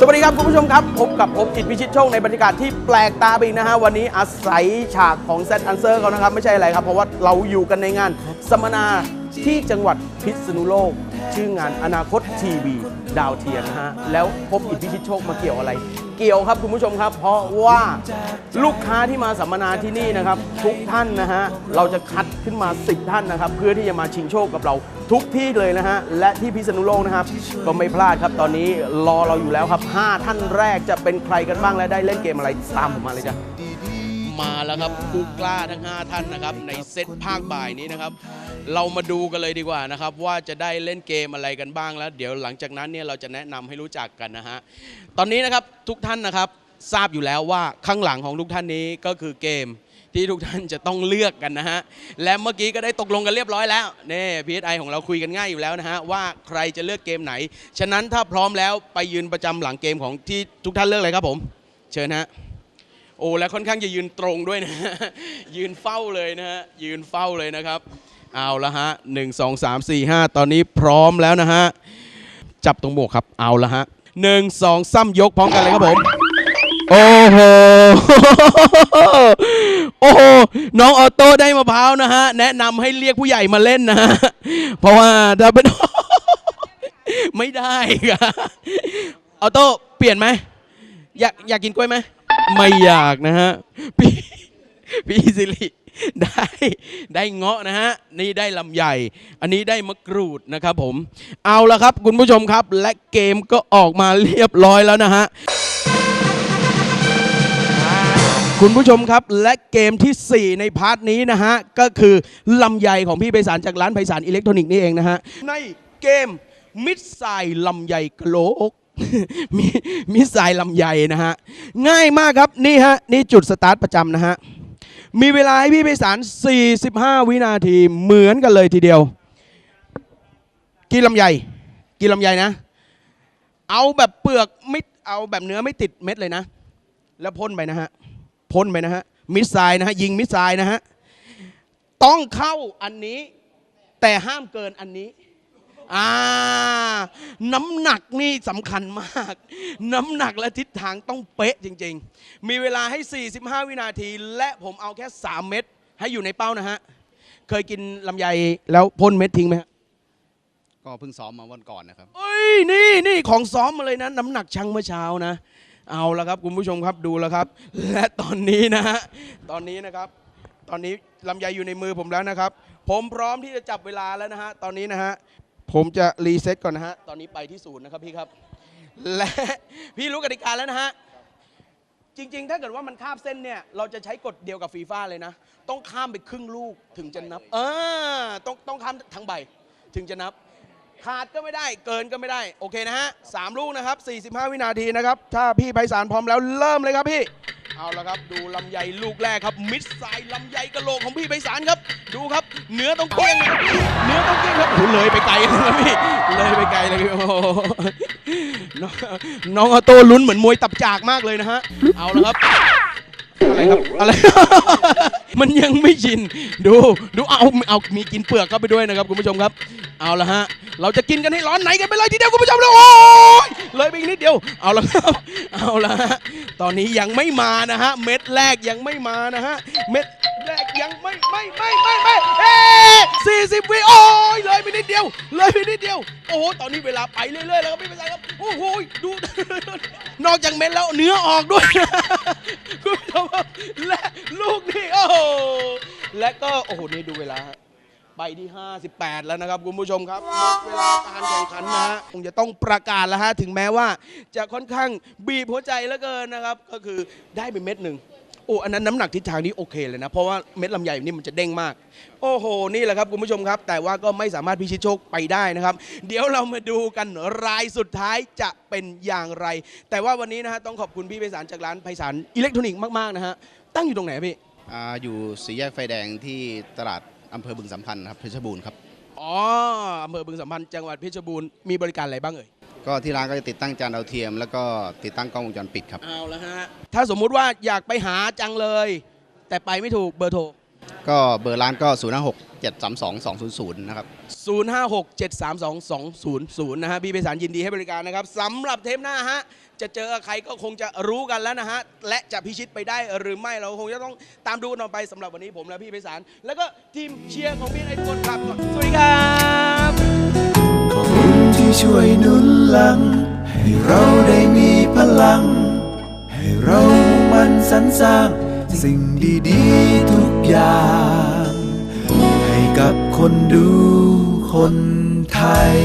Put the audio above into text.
สวัสดีครับคุณผู้ชมครับ พบกับผมจิตพิชิตโชคในบรรยากาศที่แปลกตาไปอีกนะฮะ วันนี้อาศัยฉากของเซตอันเซอร์เขานะครับ ไม่ใช่อะไรครับ เพราะว่าเราอยู่กันในงานสัมมนาที่จังหวัดพิษณุโลก ชื่องานอนาคตทีวี ดาวเทียมนะฮะ แล้วพบอิทพิชิตโชคมาเกี่ยวอะไร เกี่ยวครับคุณผู้ชมครับ เพราะว่าลูกค้าที่มาสัมมนาที่นี่นะครับ ทุกท่านนะฮะเราจะคัดขึ้นมา 10 ท่านนะครับ เพื่อที่จะมาชิงโชคกับเราทุกที่เลยนะฮะและที่พิษณุโลกนะครับ ก็ไม่พลาดครับตอนนี้รอเราอยู่แล้วครับ 5 ท่านแรกจะเป็นใครกันบ้างและได้เล่นเกมอะไรตามผมมาเลยจ้ะมาแล้วครับผู้กล้าทั้ง 5 ท่านนะครับ ในเซตภาคบ่ายนี้นะครับ เรามาดูกันเลยดีกว่านะครับ ว่าจะได้เล่นเกมอะไรกันบ้างแล้ว เดี๋ยวหลังจากนั้นเนี่ยเราจะแนะนำให้รู้จักกันนะฮะตอนนี้นะครับทุกท่านนะครับทราบอยู่แล้วว่าข้างหลังของทุกท่านนี้ก็คือเกมที่ทุกท่านจะต้องเลือกกันนะฮะ และเมื่อกี้ก็ได้ตกลงกันเรียบร้อยแล้วนี่พีเอไอของเราคุยกันง่ายอยู่แล้วนะฮะ ว่าใครจะเลือกเกมไหน ฉะนั้นถ้าพร้อมแล้วไปยืนประจำหลังเกมของที่ทุกท่านเลือกเลยครับผม เชิญฮะ โอ้และค่อนข้างจะยืนตรงด้วยนะฮะยืนเฝ้าเลยนะฮะยืนเฝ้าเลยนะครับ เอาละฮะหนึ่งสองสามสี่ห้าตอนนี้พร้อมแล้วนะฮะ จับตรงหมวกครับ เอาละฮะหนึ่งสองซ้ำยกพร้อมกันเลยครับผม โอ้โห โอ้โห น้องออโต้ได้มะพร้าวนะฮะ แนะนำให้เรียกผู้ใหญ่มาเล่นนะฮะ เพราะว่าถ้าเป็นไม่ได้ครับออโต้เปลี่ยนไหม อยากอยากกินกล้วยไหม ไม่อยากนะฮะ พี่พี่สิริ ได้ได้เงาะนะฮะนี่ได้ลำไยอันนี้ได้มะกรูดนะครับผม เอาละครับคุณผู้ชมครับ และเกมก็ออกมาเรียบร้อยแล้วนะฮะคุณผู้ชมครับและเกมทีสี่4 ในพาร์ทนี้นะฮะ ก็คือลำไยของพี่ไพศาลจากร้านไพศาลอิเล็กทรอนิกส์นี่เองนะฮะ ในเกมมิดไซล์ลำไยกะโหลกมีมิดไซล์ลำไยนะฮะ ง่ายมากครับ นี่ฮะ นี่จุดสตาร์ทประจำนะฮะ มีเวลาให้พี่ไพศาล45 วินาทีเหมือนกันเลยทีเดียว กินลำไยกินลำไยนะ เอาแบบเปลือกไม่เอาแบบเนื้อไม่ติดเม็ดเลยนะ แล้วพ่นไปนะฮะพ่นไปนะฮะมิสไซล์นะฮะยิงมิสไซล์นะฮะต้องเข้าอันนี้ แต่ห้ามเกินอันนี้ อ่า น้ำหนักนี่สำคัญมาก น้ำหนักและทิศทางต้องเป๊ะจริง ๆ มีเวลาให้ 45 วินาที และผมเอาแค่ 3 เม็ดให้อยู่ในเป้านะฮะ เคยกินลำไยแล้วพ่นเม็ดทิ้งไหมฮะก็เพิ่งซ้อมมาวันก่อนนะครับเอ้ยนี่นี่ของซ้อมมาเลยนะ น้ำหนักชั่งเมื่อเช้านะ เอาละครับคุณผู้ชมครับดูแล้วครับ และตอนนี้นะฮะตอนนี้นะครับ ตอนนี้ลำไยอยู่ในมือผมแล้วนะครับ ผมพร้อมที่จะจับเวลาแล้วนะฮะตอนนี้นะฮะ ผมจะรีเซ็ตก่อนนะฮะ ตอนนี้ไปที่ศูนย์นะครับพี่ครับ และพี่รู้กติกาแล้วนะฮะ จริง ๆ ถ้าเกิดว่ามันข้ามเส้นเนี่ย เราจะใช้กฎเดียวกับฟีฟ่าเลยนะ ต้องข้ามไปครึ่งลูกถึงจะนับ เออ ต้องต้องข้ามทั้งใบถึงจะนับ ขาดก็ไม่ได้ เกินก็ไม่ได้ โอเคนะฮะสามลูกนะครับ 45 วินาทีนะครับ ถ้าพี่ไพศาลพร้อมแล้วเริ่มเลยครับพี่ เอาละครับดูลำไยลูกแรกครับมิดไซล์ลำไยกะโหลกของพี่ไพศาลครับ ดูครับเนื้อต้องเกี้ยงนะครับเนื้อต้องเกี้ยงครับโอ้โหเลยไปไกลเลยนะพี่เลยไปไกลเลยพี่โอ้โหน้องน้องออโต้ลุ้นเหมือนมวยตับจากมากเลยนะฮะเอาละครับอะไรครับอะไร มันยังไม่ชินดูดูเอาเอามีกินเปลือกเข้าไปด้วยนะครับคุณผู้ชมครับ เอาละฮะ เราจะกินกันให้ร้อนไหนกันไปเลยทีเดียวคุณผู้ชมเลยโอ้ยเลยไปอีกนิดเดียว เอาละครับ เอาละฮะ ตอนนี้ยังไม่มานะฮะ เม็ดแรกยังไม่มานะฮะ เม็ดแรกยังไม่ไม่ไม่ไม่ไม่เอ๊สี่สิบวิโอ้ยเลยไปนิดเดียว เลยไปนิดเดียว โอ้โห ตอนนี้เวลาไปเรื่อยๆแล้วครับพี่เป็นไรครับ โอ้โห ดู นอกจากเม็ดแล้วเนื้อออกด้วยคุณผู้ชมและลูกนี้โอ้โหและก็โอ้โหนี่ดูเวลา ใบที่ 58 แล้วนะครับคุณผู้ชมครับหมดเวลาการแข่งขันนะฮะคงจะต้องประกาศแล้วฮะถึงแม้ว่าจะค่อนข้างบีบหัวใจเหลือเกินนะครับ ก็คือได้ไปเม็ดหนึ่งโอ้อันนั้นน้ำหนักทิศทางนี้โอเคเลยนะ เพราะว่าเม็ดลำไยนี่มันจะเด้งมาก โอ้โห นี่แหละครับคุณผู้ชมครับ แต่ว่าก็ไม่สามารถพิชิตโชคไปได้นะครับ เดี๋ยวเรามาดูกันรายสุดท้ายจะเป็นอย่างไร แต่ว่าวันนี้นะฮะต้องขอบคุณพี่ไพศาลจากร้านไพศาลอิเล็กทรอนิกส์มากๆนะฮะตั้งอยู่ตรงไหนพี่อ่าอยู่สี่แยกไฟแดงที่ตลาด อำเภอบึงสัมพันธ์ครับเพชรบูรณ์ครับ อ๋ออำเภอบึงสัมพันธ์จังหวัดเพชรบูรณ์มีบริการอะไรบ้างเอ่ย ก็ที่ร้านก็จะติดตั้งจานดาวเทียม แล้วก็ติดตั้งกล้องวงจรปิดครับ เอาละฮะ ถ้าสมมุติว่าอยากไปหาจังเลย แต่ไปไม่ถูกเบอร์โทร ก็เบอร์ร้านก็ 0 5 6 7 3 2 2 0 0 นะครับ 0567322200 นะฮะพี่ไพศาลยินดีให้บริการนะครับสำหรับเทปหน้าฮะ จะเจอใครก็คงจะรู้กันแล้วนะฮะ และจะพิชิตไปได้หรือไม่เราคงจะต้องตามดูกันต่อไปสำหรับวันนี้ผมและพี่ไพศาลแล้วก็ทีมเชียร์ของพี่ไอ้คนครับสวัสดีครับขอบคุณที่ช่วยหนุนหลัง ให้เราได้มีพลัง ให้เรามุ่งมันสรรสร้าง สิ่งดีๆทุกอย่าง ให้กับคนดูคนไทย